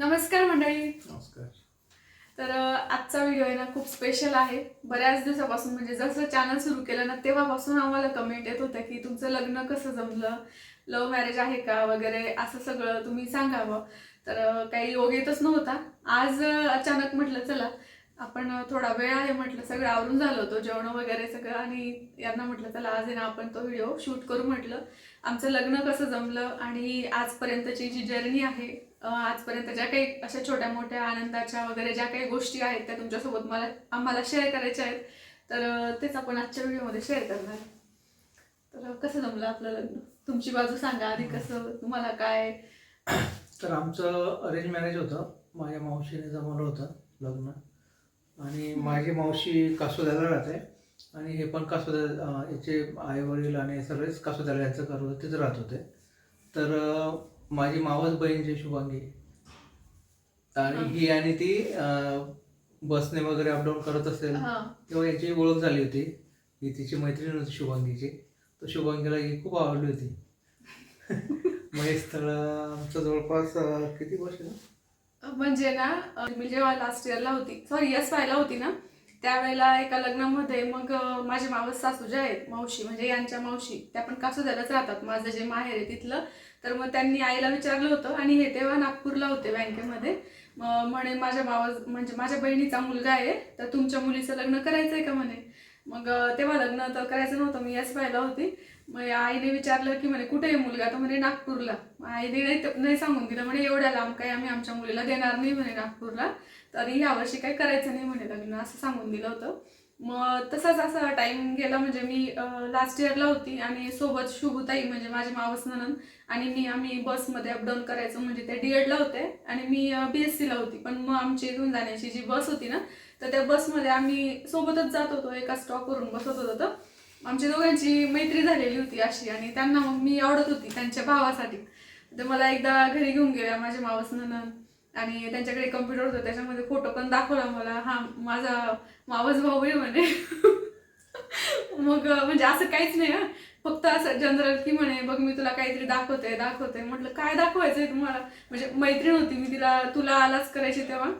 नमस्कार मंडळी. नमस्कार. तर आजचा व्हिडिओ आहे ना खूप स्पेशल आहे. बऱ्याच दिवसापासून म्हणजे जसं चॅनल सुरू केलं ना तेव्हापासून आम्हाला कमेंट येत होत्या की तुमचं लग्न कसं जमलं? लव्ह मॅरेज आहे का? वगैरे असं सगळं तुम्ही सांगावं. तर काही योग येतच नव्हता. आज अचानक म्हटलं चला आपण थोडा वेळ आहे म्हटलं सगळं आवरून झालं होतं जेवण वगैरे सगळं. आणि यांना म्हटलं चला आज आहे ना आपण तो व्हिडिओ शूट करू म्हटलं. आमचं लग्न कसं जमलं? आणि आजपर्यंतची जी जर्नी आहे आजपर्यंत ज्या काही अशा छोट्या मोठ्या आनंदाच्या वगैरे ज्या काही गोष्टी आहेत त्या तुमच्यासोबत मला आम्हाला शेअर करायच्या आहेत तर तेच आपण आजच्या व्हिडिओमध्ये शेअर करणार. तर कसं जमलं आपलं लग्न? तुमची बाजू सांगा आधी कसं तुम्हाला काय? तर आमचं अरेंज मॅरेज होतं. माझ्या मावशीने जमवलं होतं लग्न. आणि माझी मावशी कासोद्याला राहते. आणि हे पण कासोद्या याचे आई वडील आणि सगळेच कासोद्याला यांचं घर होतं तिथं राहत होते. तर माझी मावस बहीण जी शुभांगी. आणि ही. आणि ती अं, बसने वगैरे अपडाऊन करत असेल हा. तेव्हा याची ओळख झाली होती. ही तिची मैत्रीण होती शुभांगीची. तर शुभांगीला ही खूप आवडली होती. मग हे स्थळ आमचं जवळपास अं, किती वर्ष झालं? म्हणजे ना अ, मी जेव्हा लास्ट इयरला होती सॉरी यस व्हायला होती ना त्यावेळेला एका लग्नामध्ये मग अ, माझे मावस सासू ज्या आहेत मावशी म्हणजे यांच्या मावशी त्या पण कासोद्यालाच राहतात. माझं जे माहेर आहे तिथलं तर मग त्यांनी आईला विचारलं होतं आणि हे तेव्हा नागपूरला होते बँकेमध्ये. मग म्हणे माझ्या भावा म्हणजे माझ्या बहिणीचा मुलगा आहे तर तुमच्या मुलीचं लग्न करायचं आहे का म्हणे? मग तेव्हा लग्न तर करायचं नव्हतं मी यस पाहिलं होती. मग आईने विचारलं की म्हणे कुठे आहे मुलगा? तर म्हणे नागपूरला. आईने नाही नाही सांगून दिलं म्हणे एवढ्या लांब काही आम्ही आमच्या मुलीला देणार नाही म्हणे नागपूरला. तरी यावर्षी काही करायचं नाही म्हणे लग्न असं सांगून दिलं होतं. मग तसाच असा टाइम गेला म्हणजे मी लास्ट इयरला होती आणि सोबत शुभताई म्हणजे माझे मावस ननन आणि मी आम्ही बसमध्ये अपडाऊन करायचो म्हणजे ते डी एडला होते आणि मी बी एस सीला होती. पण मग आमची इथून जाण्याची जी बस होती ना तर त्या बसमध्ये आम्ही सोबतच जात होतो. एका स्टॉपवरून बसत होतो तर आमच्या दोघांची मैत्री झालेली होती अशी आणि त्यांना मग मी आवडत होती त्यांच्या भावासाठी. तर मला एकदा घरी घेऊन गेल्या माझ्या मावस ननन आणि त्यांच्याकडे कम्प्युटर होतं. त्याच्यामध्ये फोटो पण दाखवला मला. हा माझा मावस भाऊ आहे म्हणे. मग म्हणजे असं काहीच नाही हा. फक्त असं जनरल की म्हणे बघ मी तुला काहीतरी दाखवते दाखवते म्हटलं काय दाखवायचंय तुम्हाला? म्हणजे मैत्रीण होती मी तिला तुला आलाच करायची तेव्हा?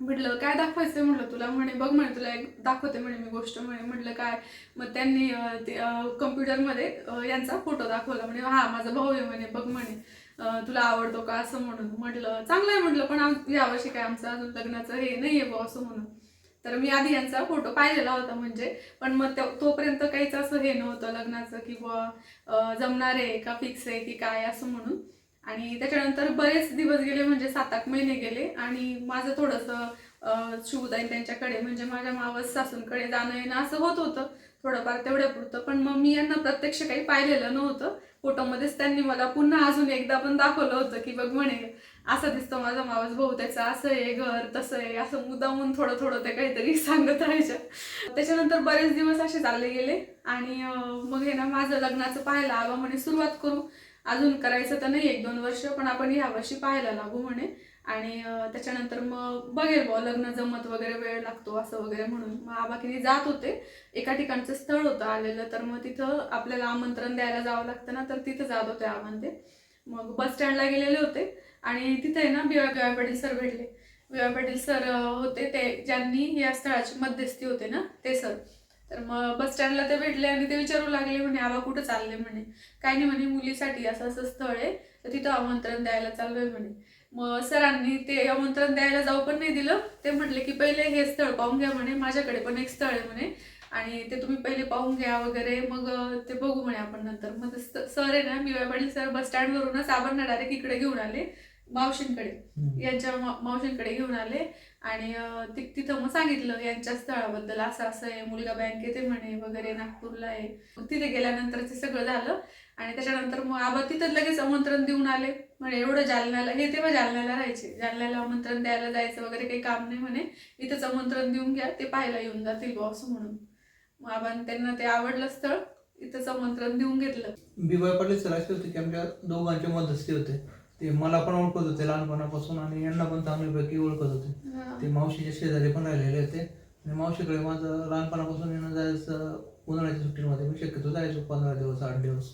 म्हटलं काय दाखवायचंय? म्हटलं तुला. म्हणे बघ म्हणे तुला एक दाखवते म्हणे मी गोष्ट. म्हणे म्हटलं काय? मग त्यांनी ते कम्प्युटरमध्ये यांचा फोटो दाखवला. म्हणे हा माझा भाऊ आहे. म्हणे बघ म्हणे तुला आवडतो का असं म्हणून. म्हटलं चांगलं आहे. म्हटलं पण या यावर्षी काय आमचं अजून लग्नाचं हे नाही आहे असं म्हणून. तर मी आधी यांचा फोटो पाहिलेला होता म्हणजे पण मग तोपर्यंत काहीच असं हे नव्हतं लग्नाचं की बुवा जमणार आहे का फिक्स आहे की काय असं म्हणून. आणि त्याच्यानंतर बरेच दिवस गेले म्हणजे सात आठ महिने गेले आणि माझं थोडंसं अं, शुभताई त्यांच्याकडे म्हणजे माझ्या मावस सासूंकडे जाणं येणं असं होत होतं थोडंफार तेवढ्या पुरतं. पण मग मी यांना प्रत्यक्ष काही पाहिलेलं नव्हतं. फोटोमध्येच त्यांनी मला पुन्हा अजून एकदा पण दाखवलं होतं की बघ म्हणे असं दिसतं माझा मावस भाऊ त्याचं असं आहे घर तसं आहे. असं मुद्दामून थोडं थोडं ते काहीतरी सांगत राहायचं. त्याच्यानंतर बरेच दिवस असे चालले गेले आणि मग हे ना माझं लग्नाचं पाहायला आबा म्हणे. सुरुवात करू अजून करायचं तर नाही एक दोन वर्ष पण आपण ह्या वर्षी पाहायला लागू म्हणे. आणि त्याच्यानंतर मग बघेल बुवा लग्न जमत वगैरे वेळ लागतो असं वगैरे म्हणून. मग आबाकीने जात होते. एका ठिकाणचं स्थळ होतं आलेलं तर मग तिथं आपल्याला आमंत्रण द्यायला जावं लागतं ना तर तिथं जात होते आबांते. मग बस स्टँडला गेलेले होते. आणि तिथे आहे ना बी वाय पाटील सर भेटले. बिवा पाटील सर होते ते ज्यांनी या स्थळाची मध्यस्थी होते ना ते सर तर मग बस स्टँडला ते भेटले आणि ते विचारू लागले म्हणे आबा कुठं चालले? म्हणे. काही नाही म्हणे मुलीसाठी असं असं स्थळ आहे तर तिथं आमंत्रण द्यायला चाललोय म्हणे. मग सरांनी ते आमंत्रण द्यायला जाऊ पण नाही दिलं. ते म्हटले की पहिले हे स्थळ पाहून घ्या म्हणे माझ्याकडे पण एक स्थळ आहे म्हणे. आणि ते तुम्ही पहिले पाहून घ्या वगैरे मग ते बघू म्हणे आपण नंतर. मग सर आहे ना मी पाटील सर बस स्टँडवरूनच आबांना डायरेक्ट इकडे घेऊन आले. मावशींकडे. यांच्या मावशींकडे घेऊन आले आणि तिथं मग सांगितलं यांच्या स्थळाबद्दल असं असं आहे मुलगा बँकेत आहे म्हणे वगैरे नागपूरला आहे. मग तिथे गेल्यानंतर ते सगळं झालं आणि त्याच्यानंतर मग आबा तिथं लगेच आमंत्रण देऊन आले. म्हणे एवढं जालन्याला हे तेव्हा जालन्याला राहायचे. जालन्याला आमंत्रण द्यायला जायचं वगैरे काही काम नाही म्हणे. इथंच आमंत्रण देऊन घ्या ते पाहायला येऊन जातील बॉस म्हणून. मग आबांनी त्यांना ते आवडलं स्थळ इथंच आमंत्रण देऊन घेतलं. बी वाय पाटील सर असे होते की आमच्या दोघांचे मध्यस्थी होते. ते मला पण ओळखत होते लहानपणापासून आणि यांना पण चांगल्यापैकी ओळखत होते. ते मावशीच्या शेजारी पण राहिलेले होते. आणि मावशीकडे माझं लहानपणापासून येणं जायचं उन्हाळ्याच्या सुट्टीमध्ये मी शक्यतो जायचो पंधरा दिवस आठ दिवस.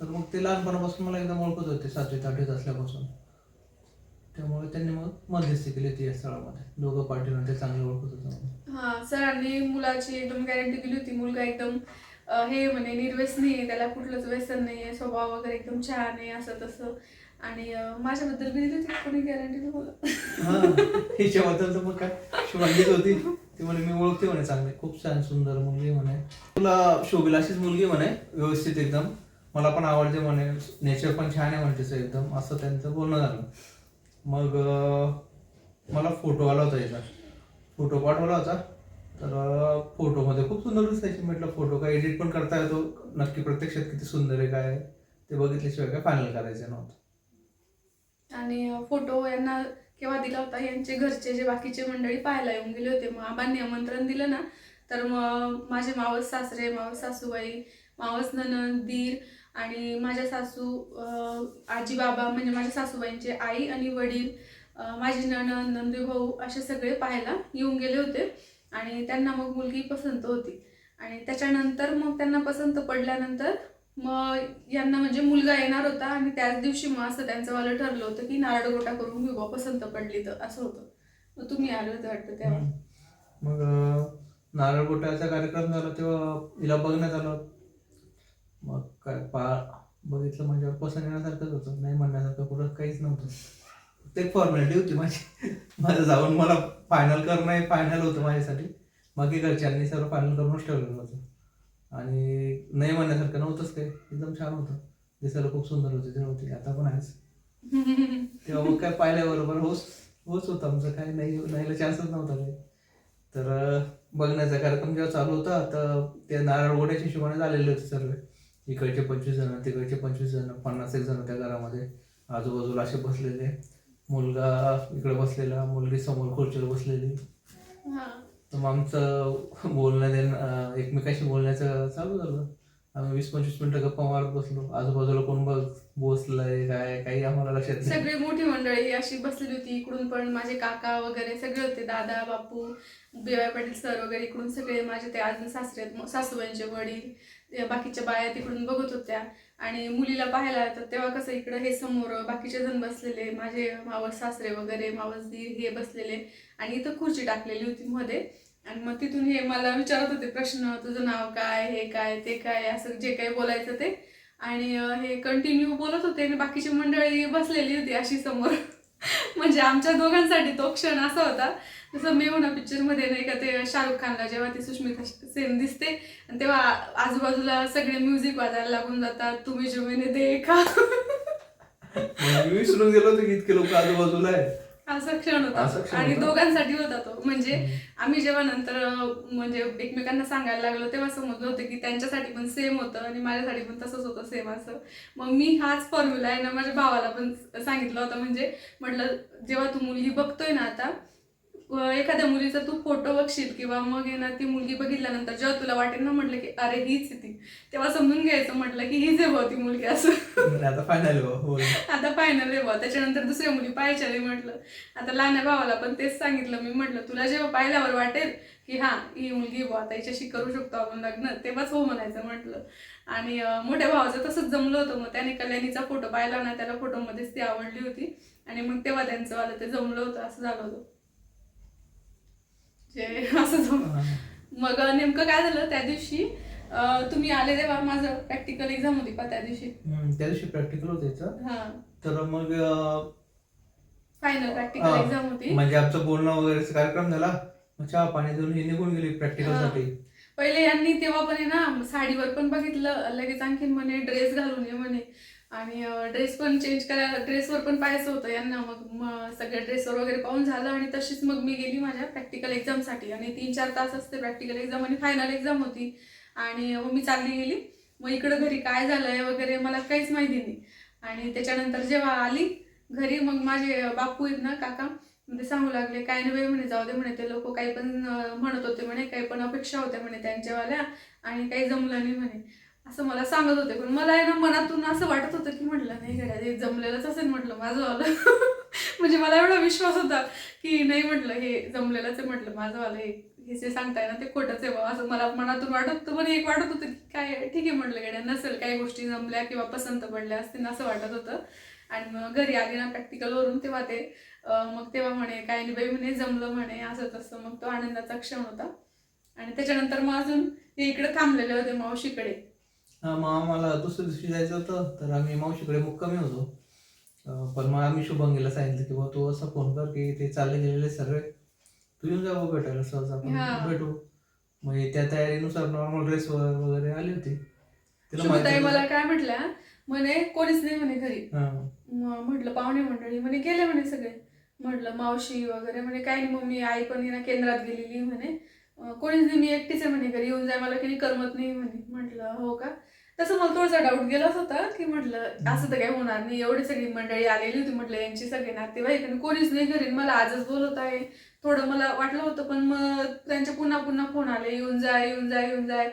तर मग ते लहानपणापासून मला एकदम ओळखत होते सातवीत आठवीत असल्यापासून. त्यामुळे त्यांनी मग मध्यस्थी केली होती या स्थळामध्ये. दोघं पार्टीमध्ये चांगले ओळखत होतं. हा सरांनी मुलाची एकदम गॅरंटी दिली होती. मुलगा एकदम हे म्हणे निर्व्यसनी त्याला कुठलंच व्यसन नाही आहे स्वभाव वगैरे एकदम छान आहे असं तसं. आणि माझ्याबद्दल बी दिली होती कोणी गॅरंटी नाही बोला हिच्याबद्दल तर मग काय? शुभांगीच होती. ती म्हणे मी ओळखते म्हणे चांगले. खूप छान सुंदर मुलगी म्हणे. तुला शोभेल अशीच मुलगी म्हणे व्यवस्थित एकदम. मला पण आवडते म्हणे. नेचर पण छान आहे म्हणे एकदम. असं त्यांचं बोलणं झालं. मग मला फोटो आला होता याचा. फोटो पाठवला होता. तर फोटोमध्ये खूप सुंदर दिसायची म्हटलं. फोटो काय एडिट पण करता येतो. नक्की प्रत्यक्षात किती सुंदर आहे काय आहे, ते बघितल्याशिवाय काय फायनल करायचं नव्हतं. आणि फोटो यांना केव्हा दिला होता यांचे घरचे जे बाकीचे मंडळी पाहायला येऊन गेले होते मग आबांनी आमंत्रण दिलं ना तर मग माझे मावस सासरे मावस सासूबाई मावस ननद दीर आणि माझ्या सासू आजी बाबा म्हणजे माझ्या सासूबाईंचे आई आणि वडील माझी ननद नंदू भाऊ असे सगळे पाहायला येऊन गेले होते आणि त्यांना मग मुलगी पसंत होती. आणि त्याच्यानंतर मग त्यांना पसंत पडल्यानंतर मग यांना म्हणजे मुलगा येणार होता आणि त्याच दिवशी मग असं त्यांचं वालं ठरलं होतं की नारळ गोटा करून घेऊ बा पसंत पडली तर असं होतं. मग तुम्ही आले होते वाटतं तेव्हा. मग नारळ गोट्याचा कार्यक्रम झाला तेव्हा हिला बघण्यात आलं. मग काय पा बघितलं म्हणजे पसंत येण्यासारखंच होतं. नाही म्हणण्यासारखं पुढं काहीच नव्हतं. ते फॉर्मॅलिटी होती माझी. माझं जाऊन मला फायनल करणं हे फायनल होतं माझ्यासाठी. बाकी घरच्यांनी सर्व फायनल करूनच ठेवलेलं होतं. आणि नाही म्हणण्यासारखं नव्हतंच काही एकदम छान होतं. दिसायला खूप सुंदर होती. ते आता पण आहेच तेव्हा मग काय पाहिल्याबरोबर होच होच होतं आमचं. काय नाही नाहीला चान्सच नव्हता काही. तर बघण्याचा कार्यक्रम जेव्हा चालू होता तर ते नारळ गोड्याच्या हिशोबाने झालेले होते सर्व. इकडचे पंचवीस जण तिकडचे पंचवीस जण पन्नास एक जण त्या घरामध्ये. आजूबाजूला असे बसलेले. मुलगा इकडे बसलेला मुलगी समोर खुर्चीवर बसलेली. तर मग आमचं बोलणं देणं एकमेकाशी बोलण्याचं चालू झालं. आम्ही वीस पंचवीस मिनिटं गप्पा मारत बसलो. आजूबाजूला कोण बघ बसलंय काय काही आम्हाला लक्षात नाही. सगळी मोठी मंडळी अशी बसलेली होती. इकडून पण माझे काका वगैरे सगळे होते. दादा बापू बेवाय पाटील सर वगैरे इकडून सगळे माझे ते अजून सासरे आहेत, सासूबाईंचे वडील बाकीच्या बाया तिकडून बघत होत्या. आणि मुलीला पाहायला तर तेव्हा कसं इकडं हे समोर बाकीचे जण बसलेले माझे मावस सासरे वगैरे मावसदीर हे बसलेले आणि इथं खुर्ची टाकलेली होती मध्ये. आणि मग तिथून हे मला विचारत होते प्रश्न तुझं नाव काय हे काय ते काय असं जे काही बोलायचं ते. आणि हे कंटिन्यू बोलत होते आणि बाकीची मंडळी बसलेली होती अशी समोर. म्हणजे आमच्या दोघांसाठी तो क्षण असा होता. जसं मी पिक्चर पिक्चरमध्ये नाही का ते शाहरुख खानला जेव्हा ती सुष्मिता सेन दिसते आणि तेव्हा आजूबाजूला सगळे म्युझिक वाजायला लागून जातात तुम्ही जुमेने दे देखा मी विसरून गेलो होतो की इतके लोक आजूबाजूला आहे असा क्षण असा होता. क्षण आणि होता. दोघांसाठी होता तो. म्हणजे आम्ही जेव्हा नंतर म्हणजे एकमेकांना सांगायला लागलो तेव्हा समजलं होतं की त्यांच्यासाठी पण सेम होतं आणि माझ्यासाठी पण तसंच होतं सेम असं. मग मी हाच फॉर्म्युला आहे ना माझ्या भावाला पण सांगितलं होतं. म्हणजे म्हटलं जेव्हा तू मुलगी बघतोय ना आता एखाद्या मुलीचा तू फोटो बघशील किंवा मग ना ती मुलगी बघितल्यानंतर जेव्हा तुला वाटेल ना म्हटलं की अरे हीच ती. तेव्हा समजून घ्यायचं म्हटलं की हीच आहे ती मुलगी असं. आता फायनल आता फायनल आहे बुवा. त्याच्यानंतर दुसऱ्या मुली पाहायच्या म्हटलं. आता लहान्या भावाला पण तेच सांगितलं मी म्हटलं तुला जेव्हा पाहिल्यावर वाटेल की हा ही मुलगी बुवा आता हिच्याशी करू शकतो आपण लग्न तेव्हाच हो म्हणायचं म्हटलं. आणि मोठ्या भावाचं तसंच जमलं होतं मग. त्याने कल्याणीचा फोटो पाहिला ना त्याला फोटोमध्येच ती आवडली होती. आणि मग तेव्हा त्यांचं वालं ते जमलं होतं असं झालं होतं. असं जमलं मग नेमकं काय झालं? त्या दिवशी तुम्ही आले तेव्हा माझं प्रॅक्टिकल एक्झाम होती का त्या दिवशी. त्या दिवशी प्रॅक्टिकल होतं हा. तर मग फायनल प्रॅक्टिकल. एक्झाम होती. म्हणजे आमचं बोलणं वगैरे कार्यक्रम झाला. चहा पाणी देऊन ही निघून गेली प्रॅक्टिकलसाठी. पहिले यांनी तेव्हा पण आहे ना साडीवर पण बघितलं लगेच आणखीन म्हणे ड्रेस घालून ये म्हणे. आणि ड्रेस पण चेंज करायला ड्रेसवर पण पाहायचं होतं यांना. मग सगळ्या ड्रेसवर वगैरे पाहून झालं आणि तशीच मग मी गेली माझ्या प्रॅक्टिकल एक्झामसाठी आणि तीन चार तास असते प्रॅक्टिकल एक्झाम आणि फायनल एक्झाम होती. आणि मग मी चालली गेली. मग इकडं घरी काय झालंय वगैरे मला काहीच माहिती नाही. आणि त्याच्यानंतर जेव्हा आली घरी मग माझे बापू आहेत ना काका ते सांगू लागले काय नव्हे म्हणे जाऊ दे म्हणे. ते लोक काही पण म्हणत होते म्हणे काही पण अपेक्षा होत्या म्हणे त्यांच्यावाल्या आणि काही जमलं नाही म्हणे. असं मला सांगत होते पण मला आहे ना मनातून असं वाटत होतं की म्हटलं नाही घड्या हे जमलेलंच असेल म्हटलं माझं आलं म्हणजे मला एवढा विश्वास होता की नाही म्हटलं हे जमलेलंच आहे म्हटलं माझं आलं हे हे जे सांगताय ना ते खोटंच आहे बाबा असं मला मनातून वाटत होतं. पण एक वाटत होतं की काय ठीक आहे म्हटलं गड्या नसेल काही गोष्टी जमल्या किंवा पसंत पडल्या असतील असं वाटत होतं. आणि मग घरी आले ना प्रॅक्टिकलवरून तेव्हा ते मग तेव्हा म्हणे काय नाही बाई म्हणे जमलं म्हणे असं तसं मग तो आनंदाचा क्षण होता. आणि त्याच्यानंतर मग अजून इकडे थांबलेले होते मावशीकडे. हा, मग आम्हाला दुसऱ्या दिवशी जायचं होतं तर आम्ही मावशीकडे मुक्कामी होतो. अं, पण मग आम्ही शुभंगीला सांगितलं की बा तू असा फोन कर की ते चालले गेलेले सर्व. तू येऊन जावं भेटायला सहज हा. आपण भेटू. मग हे त्या तयारीनुसार नॉर्मल ड्रेस वगैरे आली होती. शुभताई मला काय म्हटल्या म्हणे कोणीच नाही म्हणे घरी. हा. म्हटलं पाहुणे मंडळी. म्हणे गेले म्हणे सगळे. म्हटलं मावशी वगैरे. म्हणे काय नाही मम्मी आई पण ना केंद्रात गेलेली म्हणे. अं, कोणीच नाही मी एकटीच आहे म्हणे घरी. येऊन जाय मला काही करमत नाही म्हणे. म्हटलं हो का? तसं मला थोडासा डाऊट गेलाच होता की म्हटलं असं तर काही होणार नाही. एवढी सगळी मंडळी आलेली होती म्हटलं यांची सगळे नातेवाईक आणि कोणीच नाही घरी. मला आजच बोलत आहे. थोडं मला वाटलं होतं पण मग त्यांचे पुन्हा पुन्हा फोन आले. येऊन जाय येऊन जाय येऊन जाय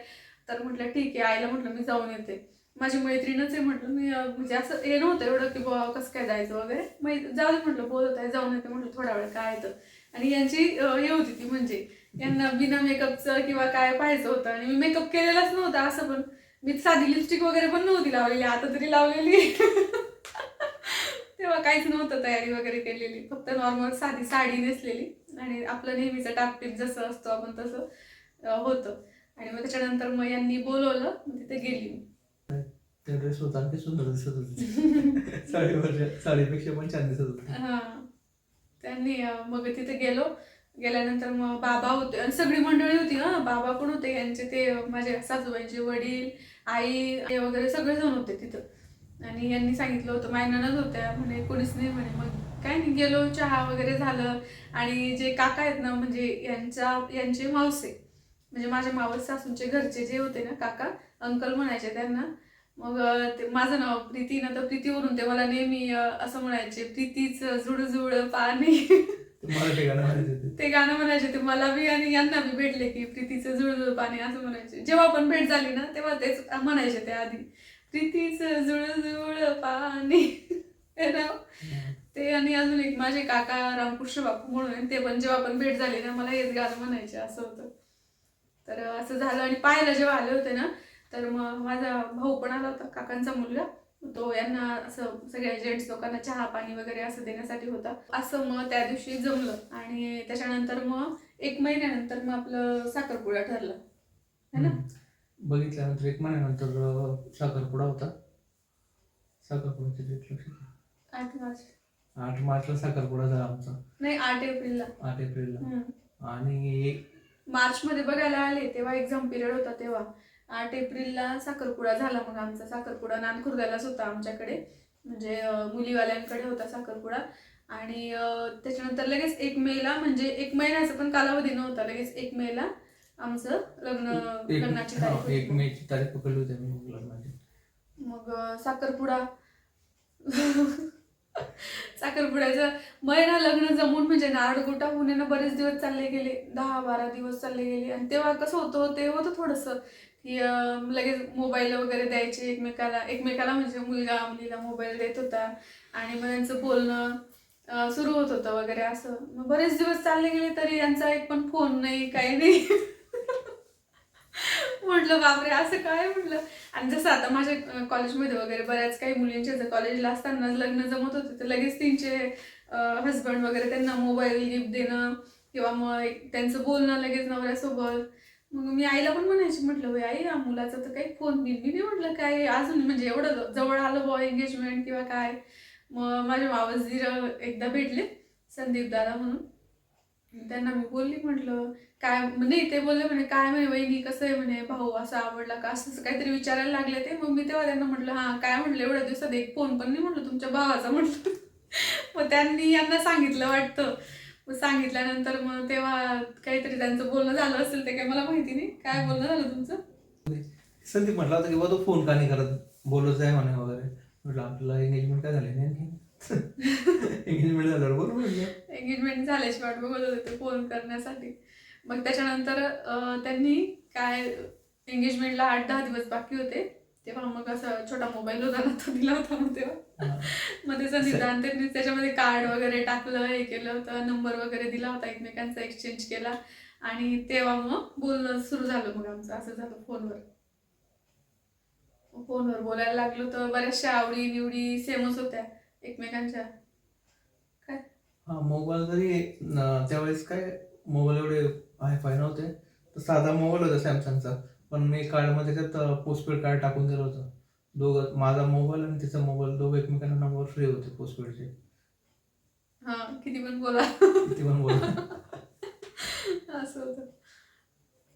तर म्हटलं ठीक आहे. आईला म्हटलं मी जाऊन येते. माझी मैत्रीणच आहे म्हटलं. मी म्हणजे असं हे नव्हतं एवढं की बुवा कसं काय जायचं वगैरे. मै जाऊ म्हटलं बोलत आहे. जाऊन येते म्हटलं थोडा वेळ काय येतं आणि यांची हे होती ती म्हणजे. यांना बिना मेकअपचं किंवा काय पाहायचं होतं. आणि मी मेकअप केलेलाच नव्हता असं पण. मी साधी लिपस्टिक वगैरे पण नव्हती लावलेली आता तरी लावलेली. तेव्हा काहीच नव्हतं तयारी वगैरे केलेली फक्त नॉर्मल साधी साडी नेसलेली. आणि आपलं नेहमीचं टापटीप जसं असतो आपण तसं होतं. आणि मग त्याच्यानंतर मग यांनी बोलवलं तिथे गेली मी. त्या ड्रेस होता आणखी सुंदर दिसत होती. साडीवर साडीपेक्षा पण छान दिसत होती. हा. त्यांनी मग तिथे गेलो. गेल्यानंतर मग बाबा होते आणि सगळी मंडळी होती हा. बाबा पण होते यांचे ते अं, माझे सासूबाईंचे वडील आई वगैरे सगळेजण होते तिथं. आणि यांनी सांगितलं होतं मायनानच होत्या. म्हणे कोणीच नाही. म्हणे मग काय नाही गेलो चहा वगैरे झालं. आणि जे काका आहेत ना म्हणजे यांच्या यांचे मावसे म्हणजे माझ्या मावस सासूंचे घरचे जे होते ना काका अंकल म्हणायचे त्यांना मग ते माझं नाव प्रीती ना तर प्रीतीवरून ते मला नेहमी असं म्हणायचे प्रीतीच जुळजुळ पाणी. ते गाणं म्हणायचे ते मला बी आणि यांना बी भेटले की प्रीतीचं जुळजुळ पाणी असं म्हणायचे. जेव्हा पण भेट झाली ना तेव्हा तेच म्हणायचे ते आधी. प्रीतीचं जुळजुळ पाणी. ते आणि अजून एक माझे काका रामकृष्ण बापू म्हणून ते पण जेव्हा पण भेट झाली ना मला हेच गाणं म्हणायचे असं होतं. तर असं झालं आणि पाहायला जेव्हा आले होते ना तर मग माझा भाऊ पण आला होता काकांचा मुलगा. तो यांना असं सगळ्या जेंट्स लोकांना चहा पाणी वगैरे असं देण्यासाठी होता. असं मग त्या दिवशी जमलं. आणि त्याच्यानंतर मग एक महिन्यानंतर मग आपलं साखरपुडा ठरलं. है ना. बघितल्यानंतर एक महिन्यानंतर साखरपुडा होता. लक्षात आठ मार्च. आठ मार्चला साखरपुडा झाला आमचा. नाही आठ एप्रिलला. आठ एप्रिलला. आणि मार्च मध्ये बघायला आले तेव्हा एक्झाम पिरियड होता तेव्हा. आठ एप्रिलला साखरपुडा झाला मग आमचा साखरपुडा नानखुर्द्यालाच होता आमच्याकडे. म्हणजे मुलीवाल्यांकडे होता साखरपुडा. आणि त्याच्यानंतर लगेच एक मेला म्हणजे एक महिन्याचा पण कालावधी नव्हता लगेच एक मेला आमचं लग्न लग्नाची तारीख एक. मेची तारीख पकडली होती लग्नाची मग साखरपुडा. साखरपुड्याचं महिना लग्न जमून म्हणजे नारळगोटा होऊन ना बरेच दिवस चालले गेले. दहा बारा दिवस चालले गेले. आणि तेव्हा कसं होतं ते होतं थोडंसं लगेच मोबाईल वगैरे द्यायचे एकमेकाला. एकमेकाला म्हणजे मुलगा मुलीला मोबाईल देत होता. आणि मग यांचं बोलणं सुरू होत होतं वगैरे असं. मग बरेच दिवस चालले गेले तरी यांचा एक पण फोन नाही काही नाही. म्हटलं बापरे असं काय? म्हटलं. आणि जसं आता माझ्या कॉलेजमध्ये वगैरे बऱ्याच काही मुलींच्या जर कॉलेजला असताना लग्न जमत होते तर लगेच त्यांचे हस्बंड वगैरे त्यांना मोबाईल गिफ्ट देणं किंवा मग त्यांचं बोलणं लगेच नवऱ्यासोबत. मग मी आईला पण म्हणायची म्हटलं "होय आई या मुलाचा तर काही फोन बिल बी नाही म्हटलं काय अजून म्हणजे एवढं जवळ आलं बॉ एंगेजमेंट किंवा काय? मग माझे मावसजीर एकदा भेटले संदीप दादा म्हणून. त्यांना मी बोलली म्हटलं काय? नाही ते बोलले म्हणे काय म्हणे वहिनी कसं आहे म्हणे? भाऊ असं आवडला का? असं असं काहीतरी विचारायला लागले ते. मग मी तेव्हा त्यांना म्हटलं हां काय म्हटलं? एवढ्या दिवसात एक फोन पण नाही म्हटलं तुमच्या भावाचा? म्हटलं. मग त्यांनी यांना सांगितलं वाटतं. मग सांगितल्यानंतर मग तेव्हा काहीतरी त्यांचं बोलणं झालं असेल ते काही मला माहिती नाही. काय बोलणं झालं तुमचं? संदीप म्हटला होता की बा तू फोन का नाही करत? बोलत जाय म्हणे वगैरे. म्हटलं आपल्याला एंगेजमेंट काय झाली नाही आणखी? एंगेजमेंट झाल्यावर बरोबर म्हटलं. एंगेजमेंट झाल्याची वाट बघत होते ते फोन करण्यासाठी. मग त्याच्यानंतर त्यांनी काय एंगेजमेंटला आठ दहा दिवस बाकी होते. तेव्हा मग असं छोटा मोबाईल होता ना तो दिला होता मग तेव्हा. मग ते संविधान त्यांनी त्याच्यामध्ये कार्ड वगैरे टाकलं हे केलं होतं नंबर वगैरे दिला होता एकमेकांचा एक्सचेंज केला. आणि तेव्हा मग बोलणं सुरू झालं मग आमचं असं झालं फोनवर. फोनवर बोलायला लागलो तर बऱ्याचशा आवडी निवडी सेमच होत्या एकमेकांच्या. हा मोबाईल जरी त्यावेळेस काय मोबाईल एवढे हाय फाय नव्हते. तर साधा मोबाईल होता सॅमसंगचा पण मी कार्डमध्ये त्यात पोस्टपेड कार्ड टाकून दिलं होतं. दोघं माझा मोबाईल आणि तिचा मोबाईल दोघं एकमेकांना नंबर फ्री होते पोस्टपेडचे हा किती पण बोला. किती पण बोला. असं होतं.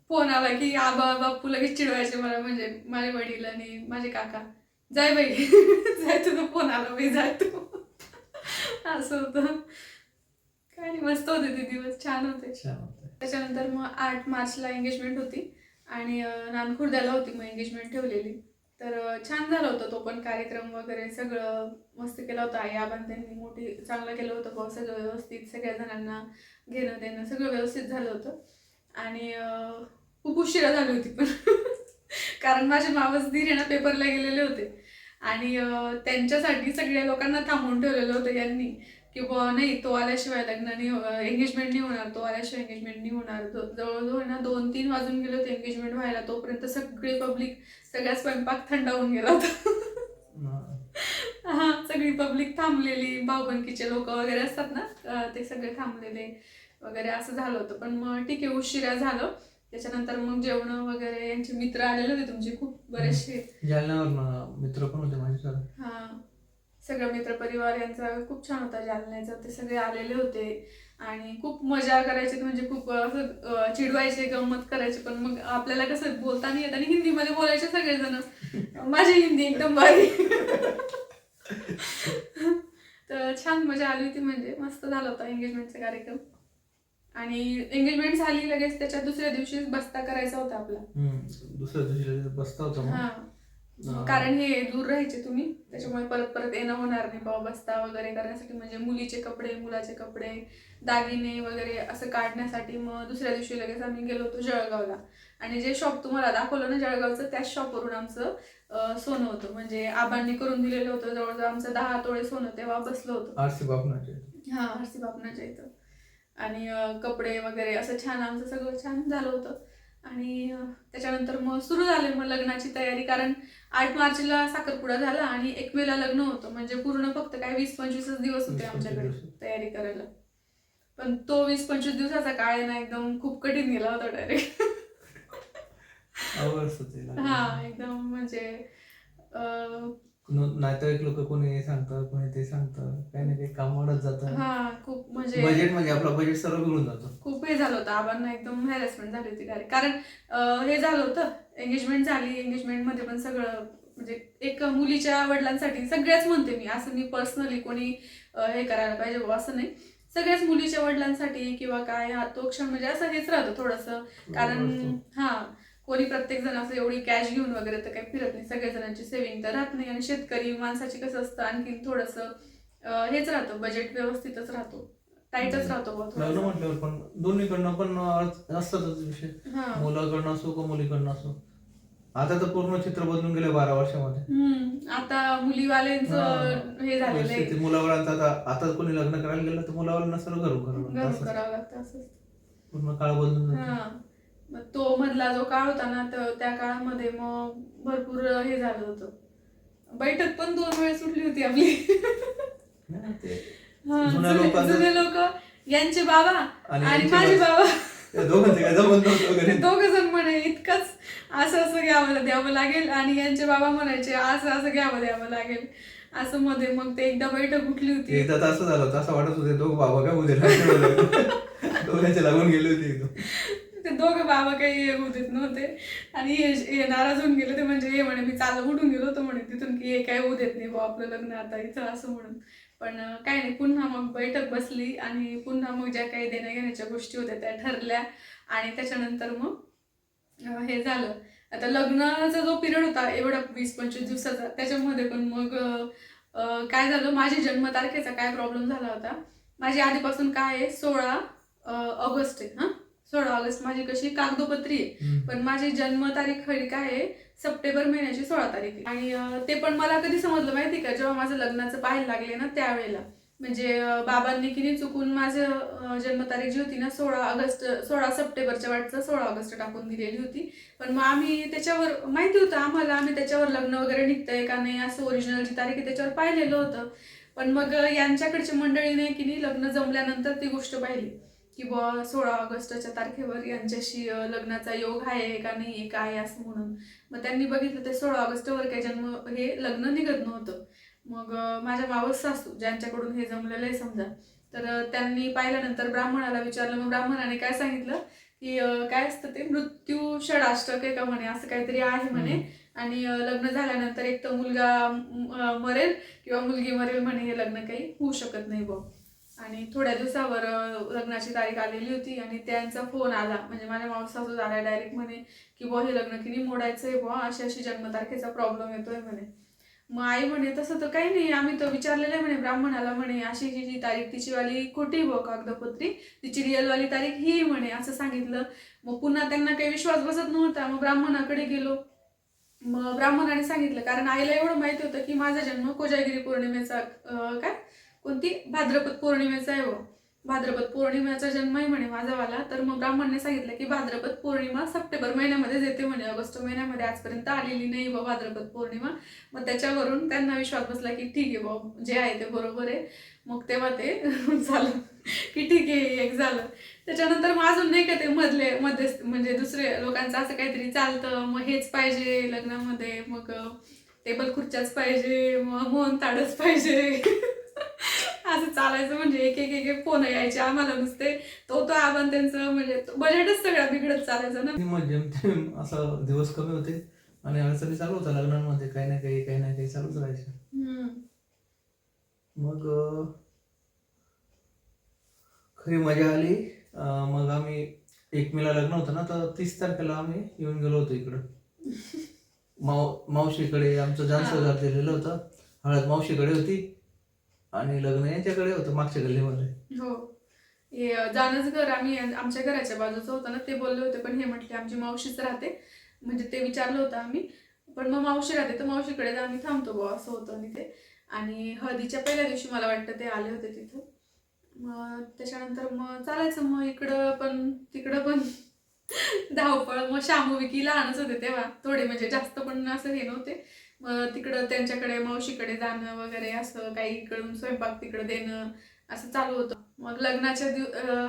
फोन आला की आबा बापू लगेच चिडवायचे मला म्हणजे माझे वडील आणि माझे काका. जाय बाई. जाय तुझा फोन आला बाई जाय तू. असं होतं. काय नाही मस्त होते ते दिवस. छान होते. त्याच्यानंतर मग आठ मार्चला एंगेजमेंट होती. आणि नानखुर्द्याला होती मग एंगेजमेंट ठेवलेली. तर छान झालं होतं तो पण कार्यक्रम वगैरे सगळं मस्त केलं होतं. आई आबान त्यांनी मोठी चांगलं केलं होतं बुवा सगळं व्यवस्थित सगळ्या जणांना घेणं देणं सगळं व्यवस्थित झालं होतं. आणि खूप उशिरा झाली होती पण. कारण माझे मावस धीर ना पेपरला गेलेले होते. आणि त्यांच्यासाठी सगळ्या लोकांना थांबवून ठेवलेलं होतं यांनी. की बुवा नाही तो आल्याशिवाय लग्न नाही एंगेजमेंट नाही होणार तो आल्याशिवाय एंगेजमेंट नाही होणार. जवळजवळ ना दोन तीन वाजून गेले होते एंगेजमेंट व्हायला तोपर्यंत सगळी पब्लिक सगळा स्वयंपाक थंड होऊन गेला होता. हा. हा सगळी पब्लिक थांबलेली भाऊबंदकीचे लोक वगैरे असतात ना ते सगळे थांबलेले वगैरे असं झालं होतं. पण मग ठीक आहे उशिरा झालं. त्याच्यानंतर मग जेवण वगैरे यांचे मित्र आलेले होते तुमचे खूप बरेचसे. मित्र पण होते माझे सर. हा. सगळं मित्रपरिवार यांचा खूप छान होता जालन्याचा. ते सगळे आलेले होते. आणि खूप मजा करायचे म्हणजे खूप असं चिडवायचे गंमत करायचे. पण मग आपल्याला कसं बोलता नाही येत आणि हिंदीमध्ये बोलायचे सगळेजण. माझी हिंदी एकदम भारी. तर छान मजा आली होती म्हणजे. मस्त झाला होता एंगेजमेंटचा कार्यक्रम. आणि एंगेजमेंट झाली लगेच. त्याच्या दुसऱ्या दिवशी बस्ता करायचा होता आपला. दुसऱ्या दिवशी बसता होता हा. कारण हे दूर राहायचे तुम्ही त्याच्यामुळे परत परत येणं होणार नाही. बाबा बस्ता वगैरे करण्यासाठी म्हणजे मुलीचे कपडे मुलाचे कपडे दागिने वगैरे असं काढण्यासाठी मग दुसऱ्या दिवशी लगेच आम्ही गेलो होतो जळगावला. आणि जे शॉप तुम्हाला दाखवलं ना जळगावचं त्याच शॉपवरून आमचं सोनं होतं. म्हणजे आबांनी करून दिलेलं होतं. जवळजवळ आमचं दहा तोळे सोनं तेव्हा बसलं होतं. आरसी बापनाचे. हा हरसी बापनाच्या इथं. आणि कपडे वगैरे असं छान आमचं सगळं छान झालं होतं. आणि त्याच्यानंतर मग सुरू झाले मग लग्नाची तयारी. कारण आठ मार्चला साखरपुडा झाला आणि एक मेला लग्न होतं. म्हणजे पूर्ण फक्त काय वीस पंचवीसच दिवस होते 20-25 आमच्याकडे. तयारी करायला. पण तो वीस पंचवीस दिवसाचा काळ आहे ना एकदम खूप कठीण गेला होता डायरेक्ट हा एकदम म्हणजे अं, नातेवाईक लोक कोणी हे सांगतात कोणी ते सांगतात. काही ना काही काम वाढत जातं. हा खूप म्हणजे बजेट म्हणजे आपला बजेट सर्व मिळून जातो. खूप हे झालं होतं. आबांना एकदम हॅरेसमेंट झाली होती डायरेक्ट कारण अं, हे झालं होतं. एंगेजमेंट झाली. एंगेजमेंटमध्ये पण सगळं म्हणजे एक मुलीच्या वडिलांसाठी सगळ्याच म्हणते मी. असं मी पर्सनली कोणी अं, हे करायला पाहिजे बुवा असं नाही. सगळ्याच मुलीच्या वडिलांसाठी किंवा काय हा तो क्षण म्हणजे असं हेच राहतं थोडंसं. कारण हा कोणी प्रत्येक जण असं एवढी कॅश घेऊन वगैरे तर काही फिरत नाही. सगळ्या जणांची सेव्हिंग तर राहत नाही. आणि शेतकरी माणसाची कसं असतं आणखीन थोडंसं हेच राहतं. बजेट व्यवस्थितच राहतो. टाईटच राहतो. म्हटल्यावर पण दोन्हीकडनं पण असतातच विषय. हा. मुलाकडनं असो का मुलीकडनं असो. आता तर पूर्ण चित्र बदलून गेलं बारा वर्षामध्ये. आता मुलीवाल्यांचं हा. हे झालेलं आहे. मुलावरांचं आता आता कोणी लग्न करायला गेलं तर मुलावरांना सर्व घरून करावं लागतं. पूर्ण काळ बदलून मग तो मधला जो काळ होता ना तर त्या काळामध्ये मग भरपूर हे झालं होतं. बैठक पण दोन वेळेस सुटली होती आपली. जुन्या जुने लोकांचं- जुने लोक यांचे बाबा आणि आणि यांचे माझे बाबा. त्या दोघांचे काय जमत नव्हतं वगैरे. दोघ जण म्हणे इतकंच असं असं घ्यावं द्यावं लागेल आणि यांचे बाबा म्हणायचे असं असं घ्यावं द्यावं लागेल. असं मध्ये मग ते एकदा बैठक उठली होती. एकदा तर असं झालं होतं असं वाटत होते दोघं बाबा काय उद्या दोघांचे लागून गेले होते. एकदम ते दोघं बाबा काही हे होत देत नव्हते. आणि हे नाराज होऊन गेले ते म्हणजे हे म्हणे मी चाललं उठून गेलो होतो म्हणे तिथून की हे काय होऊ देत नाही बुवा आपलं लग्न आता इथं असं म्हणून. पण काय नाही पुन्हा मग बैठक बसली आणि पुन्हा मग ज्या काही देण्या घेण्याच्या गोष्टी होत्या त्या ठरल्या. आणि त्याच्यानंतर मग हे झालं. आता लग्नाचा जो पिरियड होता एवढा वीस पंचवीस दिवसाचा त्याच्यामध्ये पण मग काय झालं माझी जन्मतारखेचा काय प्रॉब्लेम झाला होता? माझी आधीपासून काय आहे सोळा ऑगस्ट आहे हां? सोळा ऑगस्ट माझी कशी कागदोपत्री आहे. पण माझी जन्मतारीख खरी काय आहे सप्टेंबर महिन्याची सोळा तारीख आहे. आणि ते पण मला कधी समजलं माहिती का? जेव्हा माझं लग्नाचं पाहायला लागले ना त्यावेळेला. म्हणजे बाबांनी की नाही चुकून माझं जन्मतारीख जी होती ना सोळा ऑगस्ट सोळा सप्टेंबरच्या वाटचं सोळा ऑगस्ट टाकून दिलेली होती. पण मग आम्ही त्याच्यावर माहिती होतं आम्हाला आम्ही त्याच्यावर लग्न वगैरे निघतंय का नाही असं ओरिजिनल जी तारीख आहे त्याच्यावर पाहिलेलं होतं. पण मग यांच्याकडची मंडळीने की नाही लग्न जमल्यानंतर ती गोष्ट पाहिली. की बुवा सोळा ऑगस्टच्या तारखेवर यांच्याशी लग्नाचा योग आहे का नाही आहे काय असं म्हणून. मग त्यांनी बघितलं ते सोळा ऑगस्टवर काही जन्म हे लग्न निघत नव्हतं. मग माझ्या मावस सासू ज्यांच्याकडून हे जमलेलं आहे समजा तर त्यांनी पाहिल्यानंतर ब्राह्मणाला विचारलं. मग ब्राह्मणाने काय सांगितलं? की काय असतं ते? मृत्यू षडाष्टक आहे का म्हणे? असं काहीतरी आहे म्हणे. आणि लग्न झाल्यानंतर एक तर मुलगा मरेल किंवा मुलगी मरेल म्हणे हे लग्न काही होऊ शकत नाही बुवा. आणि थोड्या दिवसावर लग्नाची तारीख आलेली होती आणि त्यांचा फोन आला. म्हणजे माझ्या मावसासू झाला डायरेक्ट म्हणे की बुवा हे लग्न किती मोडायचं आहे बुवा अशी अशी जन्मतारखेचा प्रॉब्लेम येतोय म्हणे. मग आई म्हणे तसं तर काही नाही आम्ही तर विचारलेलं आहे म्हणे ब्राह्मणाला म्हणे अशी जी जी तारीख तिची वाली खोटी बुवा कागदपत्री तिची रिअलवाली तारीख ही म्हणे असं सांगितलं. मग पुन्हा त्यांना काही विश्वास बसत नव्हता. मग ब्राह्मणाकडे गेलो. मग ब्राह्मणाने सांगितलं कारण आईला एवढं माहिती होतं की माझा जन्म कोजागिरी पौर्णिमेचा काय? कोणती? भाद्रपद पौर्णिमेचा आहे बुवा. भाद्रपद पौर्णिमेचा जन्म आहे म्हणे माझावाला. तर मग ब्राह्मणने सांगितलं की भाद्रपद पौर्णिमा सप्टेंबर महिन्यामध्येच येते म्हणे ऑगस्ट महिन्यामध्ये. आजपर्यंत आलेली नाही बा भाद्रपद पौर्णिमा. मग त्याच्यावरून त्यांना विश्वास बसला की ठीक आहे बा जे आहे ते बरोबर आहे. मग तेव्हा ते झालं की ठीक आहे एक झालं. त्याच्यानंतर मग अजून नाही का ते मधले मध्यस्थ म्हणजे दुसरे लोकांचं असं काहीतरी चालतं. मग हेच पाहिजे लग्नामध्ये. मग टेबल खुर्च्याच पाहिजे. मग मोहन ताडच पाहिजे. असं चालायचं म्हणजे एक एक एक फोन यायचे आम्हाला नुसते. तो तो आव्हान त्यांचं म्हणजे बजेटच सगळं बिघडत चालायचं ना. जेमतेम असं दिवस कमी होते. आणि अडचणी चालू होत्या लग्नांमध्ये. काही ना काही काही ना काही चालूच राहायचं. मग खरी मजा आली. मग आम्ही एक मेला लग्न होतं ना तर तीस तारखेला आम्ही येऊन गेलो होतो इकडं. माव मावशीकडे आमचं जास्त घर दिलेलं होतं. हळद मावशीकडे होती. आणि लग्न याच्याकडे होतं मागच्या गल्लीमध्ये. हो. हे अं, घर आम्ही आमच्या घराच्या बाजूचं होतं ना ते बोलले होते पण हे म्हटले आमची मावशीच राहते. म्हणजे ते विचारलं होतं आम्ही. पण मग मावशी राहते तर मावशीकडे आम्ही थांबतो बुवा असं होतं आणि ते. आणि हळदीच्या पहिल्या दिवशी मला वाटतं ते आले होते तिथं. मग त्याच्यानंतर मग चालायचं मग इकडं पण तिकडं पण. धावपळ मग शामू विकी लहानच होते तेव्हा. थोडे म्हणजे जास्त पण असं हे नव्हते. मग तिकडं त्यांच्याकडे मावशीकडे जाणं वगैरे असं काही इकडून स्वयंपाक तिकडं देणं असं चालू होतं. मग लग्नाच्या दिव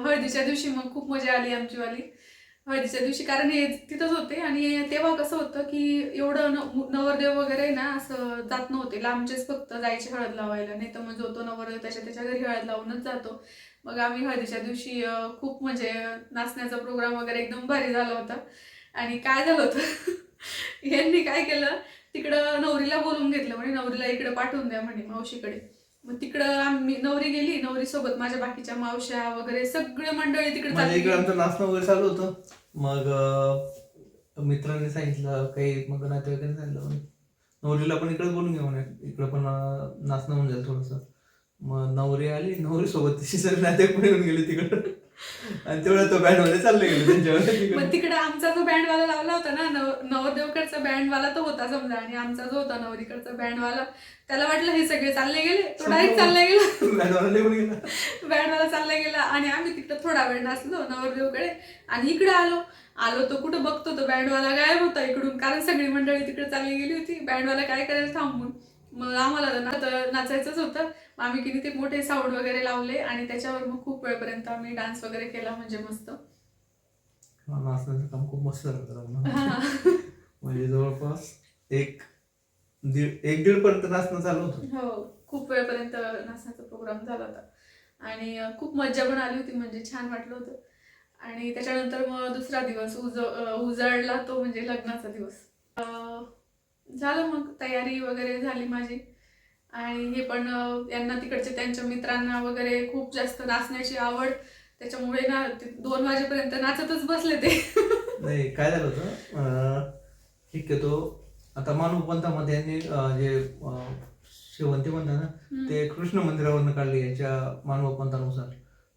हळदीच्या दिवशी मग खूप मजा आली आमची वाली हळदीच्या दिवशी कारण हे तिथंच होते आणि तेव्हा कसं होतं की एवढं न- नवरदेव वगैरे ना असं जात नव्हते. लांबचेच फक्त जायचे हळद लावायला. नाही तर मग जो तो नवरदेव त्याच्या त्याच्या घरी हळद लावूनच जातो. मग आम्ही हळदीच्या दिवशी खूप म्हणजे नाचण्याचा प्रोग्राम वगैरे एकदम भारी झाला होता. आणि काय झालं होतं? यांनी काय केलं? तिकडं नवरीला बोलून घेतलं म्हणे नवरीला इकडे पाठवून द्या म्हणे मावशीकडे. मग तिकडं आम्ही नवरी गेली नवरी सोबत माझ्या बाकीच्या मावश्या वगैरे सगळे मंडळी तिकडे माझ्या चालली. इकडे गेली. आमचं नाचणं वगैरे चालू होतं. मग अं, मित्रांनी सांगितलं काही मग नातेवाईकांनी सांगितलं म्हणे, नवरीला पण इकडे बोलून घेऊ म्हणे. इकडं पण अं, नाचणं होऊन जाईल थोडंसं. मग नवरी आली नवरी सोबत तिची सगळे नातेवाईक पण येऊन गेले तिकडं. आणि तेवढं तो बँडमध्ये चालले गेले त्यांच्यावर. मग तिकडं. आमचा जो बँडवाला लावला होता ना नव नवरदेवकडचा बँडवाला तो होता समजा आणि आमचा जो होता नवरीकडचा बँडवाला त्याला वाटलं हे सगळे चालले गेले तो डायरेक्ट चालला गेला. बँडवाला चालला गेला आणि आम्ही तिकडं थोडा वेळ नाचलो नवरदेवकडे आणि इकडे आलो. आलो तो कुठं बघतो तो बँडवाला गायब होता इकडून कारण सगळी मंडळी तिकडे चालली गेली होती. बँडवाला काय करायला थांबून? मग आम्हाला तर नाचायचंच होतं. मग आम्ही किती ते मोठे साऊंड वगैरे लावले आणि त्याच्यावर मग खूप वेळपर्यंत आम्ही डान्स वगैरे केला म्हणजे मस्त. नाचण्याचं काम खूप मस्त झालं. म्हणजे जवळपास एक दीड एक दीड पर्यंत नाचणं चालू होतं. हो खूप वेळपर्यंत नाचण्याचा प्रोग्राम झाला होता. आणि खूप मज्जा पण आली होती म्हणजे छान वाटलं होतं. आणि त्याच्यानंतर मग दुसरा दिवस उज उजळला तो म्हणजे लग्नाचा दिवस. झालं मग तयारी वगैरे झाली माझी. आणि हे पण यांना तिकडचे त्यांच्या मित्रांना वगैरे खूप जास्त नाचण्याची आवड. त्याच्यामुळे ना ते दोन वाजेपर्यंत नाचतच बसले ते. नाही काय झालं होतं अं, शक्यतो आता मानव पंथामध्ये यांनी जे शेवंती म्हणतात ना ते कृष्ण मंदिरावरनं काढले याच्या मानव पंथानुसार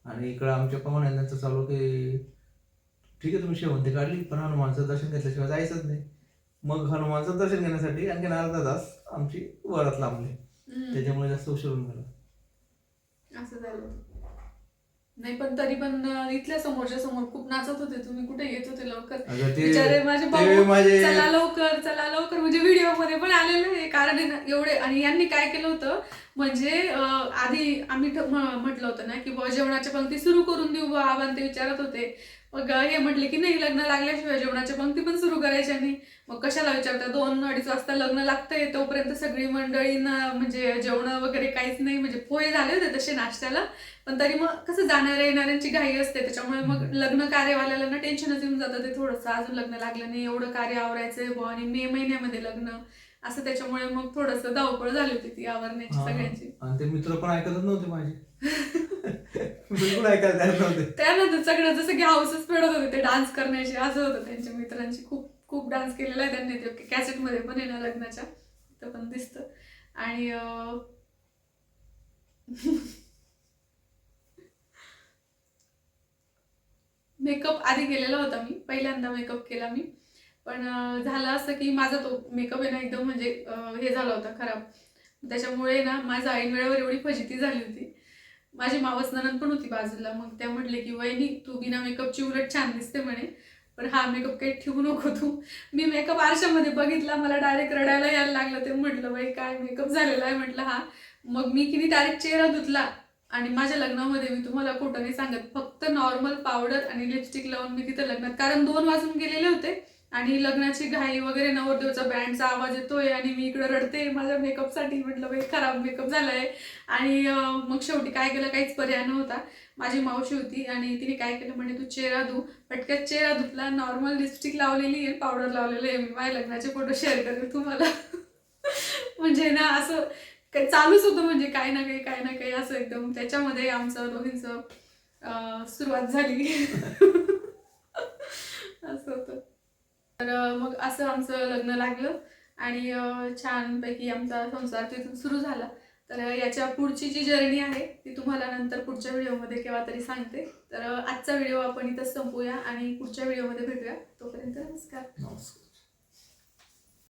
आणि इकडं आमच्या पवन यांचं चालू की ठीक आहे तुम्ही शेवंती काढली पण हनुमानचं दर्शन घेतल्याशिवाय जायचंच नाही. मग हनुमानचं दर्शन घेण्यासाठी आणखी अर्धा तास आमची वरात लांबली. त्याच्यामुळे जास्त उशीर होऊन गेला. असं झालं नाही पण तरी पण इथल्या समोरच्या समोर खूप नाचत होते. तुम्ही कुठे येत होते लवकर? अगं ते बिचारे माझे ते भाऊ माझे चला लवकर चला लवकर म्हणजे व्हिडिओमध्ये पण आलेलं आहे. कारण आहे ना, एवढे आणि यांनी काय केलं होतं? म्हणजे अं, आधी आम्ही ठ- म- म्हटलं होतं ना की बुवा जेवणाच्या पंक्ती सुरू करून देऊ बुवा आव्हान ते विचारत होते. मग हे म्हटले की नाही लग्न लागल्याशिवाय जेवणाच्या पंक्ती पण सुरू करायच्या नाही. मग कशाला विचारता? दोन अडीच वाजता लग्न लागतंय तोपर्यंत सगळी मंडळी ना म्हणजे जेवण वगैरे काहीच नाही म्हणजे पोहे झाले होते तसे नाश्त्याला. पण तरी मग कसं जाणाऱ्या येणाऱ्यांची घाई असते त्याच्यामुळे मग लग्न कार्यवाल्याला ना टेन्शनच येऊन जातं ते थोडंसं. अजून लग्न लागलं नाही एवढं कार्य आवरायचंय बुवा आणि मे महिन्यामध्ये लग्न. असं त्याच्यामुळे मग थोडंसं धावपळ झाली होती ती आवरण्याची. सगळ्यांची. आणि ते मित्र पण ऐकतच नव्हते माझे. बिलकुल ऐकायला तयार नव्हते. त्यानंतर सगळं जसं की हाऊसच फेडत होते ते डान्स करण्याची असं होतं. त्यांच्या मित्रांची खूप खूप डान्स केलेला आहे त्यांनी. ते कॅसेटमध्ये पण आहे ना लग्नाच्या. तर पण दिसतं. आणि मेकअप आधी केलेला होता मी. पहिल्यांदा मेकअप केला मी. पण झालं असं की माझा तो मेकअप आहे ना एकदम म्हणजे हे झाला होता खराब. त्याच्यामुळे ना माझा ऐन वेळेवर एवढी फजिती झाली होती. माझी मावस ननद पण होती बाजूला मग त्या म्हटले की वहिनी तू बिना मेकअपची उलट छान दिसते म्हणे. पण हा मेकअप काही ठेवू नको तू. मी मेकअप आरशामध्ये बघितला मला डायरेक्ट रडायला यायला लागलं. ते म्हटलं बाई काय मेकअप झालेला आहे? म्हटलं हा. मग मी किती डायरेक्ट चेहरा धुतला आणि माझ्या लग्नामध्ये मी तुम्हाला खोटं नाही सांगत फक्त नॉर्मल पावडर आणि लिपस्टिक लावून मी तिथं लग्नात कारण दोन वाजून गेलेले होते. आणि लग्नाची घाई वगैरे नवरदेवचा बँडचा आवाज येतोय आणि मी इकडं रडते. माझ्या मेकअपसाठी म्हटलं बाई खराब मेकअप झालाय. आणि मग शेवटी काय केलं काहीच पर्याय नव्हता. माझी मावशी होती आणि तिने काय केलं म्हणजे तू चेहरा धू. पटक्यात चेहरा धुतला नॉर्मल लिपस्टिक लावलेली आहे पावडर लावलेली आहे मी. माझ्या लग्नाचे फोटो शेअर करेल तुम्हाला. म्हणजे ना असं काही चालूच होतं म्हणजे काय ना काही काय ना काही असं एकदम. त्याच्यामध्ये आमचं दोघींचं सुरुवात झाली. असं होतं. तर मग असं आमचं लग्न लागलं आणि छानपैकी आमचा संसार तिथून सुरू झाला. तर याच्या पुढची जी जर्नी आहे ती तुम्हाला नंतर पुढच्या व्हिडिओमध्ये केव्हा तरी सांगते. तर आजचा व्हिडिओ आपण इथं संपूया आणि पुढच्या व्हिडिओमध्ये भेटूया. तोपर्यंत नमस्कार. नमस्कार.